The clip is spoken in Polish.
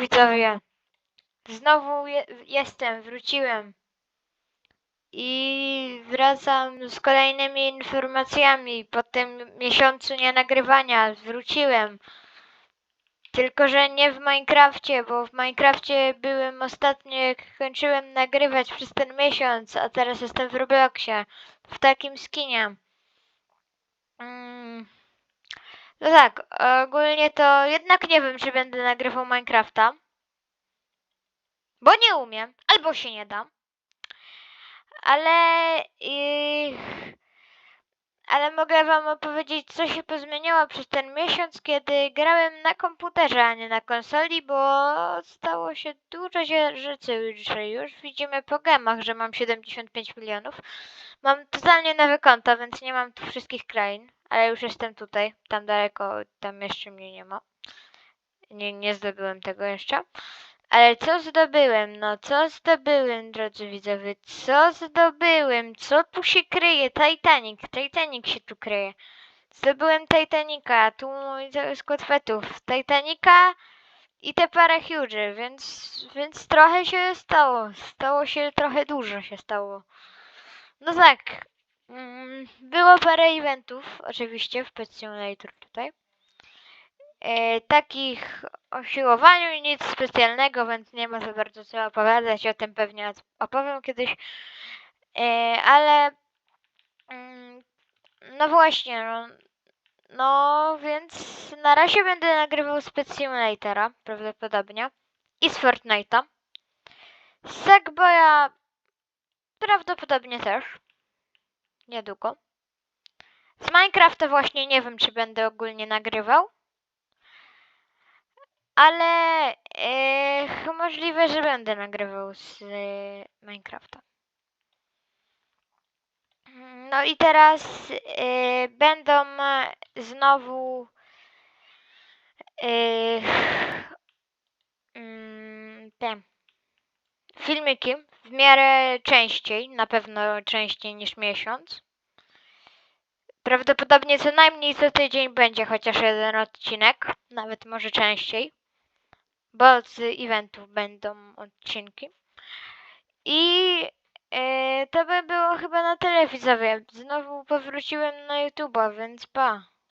Widzowie. Znowu je jestem, wróciłem. I wracam z kolejnymi informacjami. Po tym miesiącu nie nagrywania wróciłem. Tylko, że nie w Minecrafcie, bo w Minecrafcie byłem ostatnio, kończyłem nagrywać przez ten miesiąc, a teraz jestem w Robloxie. W takim skinie. Mm. No tak, ogólnie to jednak nie wiem, czy będę nagrywał Minecrafta. Bo nie umiem, albo się nie da. Ale. Ale mogę wam opowiedzieć, co się pozmieniało przez ten miesiąc, kiedy grałem na komputerze, a nie na konsoli, bo stało się dużo rzeczy, że już widzimy po gemach, że mam 75 milionów. Mam totalnie nowe konto, więc nie mam tu wszystkich krain, ale już jestem tutaj, tam daleko, tam jeszcze mnie nie ma. Nie, nie zdobyłem tego jeszcze. Ale co zdobyłem? No co zdobyłem, drodzy widzowie? Co zdobyłem? Co tu się kryje? Titanic. Titanic się tu kryje. Zdobyłem Titanica. Tu mój cały skład fetów. Titanica i te parę huge, więc, więc trochę się stało. Stało się trochę dużo się stało. No tak. Mm, Było parę eventów, oczywiście, w Pet Simulator tutaj. E, takich o siłowaniu nic specjalnego, więc nie ma za bardzo co opowiadać. O tym pewnie opowiem kiedyś. E, ale mm, no właśnie, no, no więc na razie będę nagrywał z Pet Simulatora prawdopodobnie i z Fortnite'a. Z Sackboya prawdopodobnie też. Niedługo. Z Minecrafta właśnie nie wiem, czy będę ogólnie nagrywał. Ale e, możliwe, że będę nagrywał z e, Minecrafta. No i teraz e, będą znowu e, mm, te filmiki w miarę częściej, na pewno częściej niż miesiąc. Prawdopodobnie co najmniej co tydzień będzie chociaż jeden odcinek, nawet może częściej bo z eventów będą odcinki. I e, to by było chyba na tyle widzowie. Znowu powróciłem na YouTube'a, więc pa.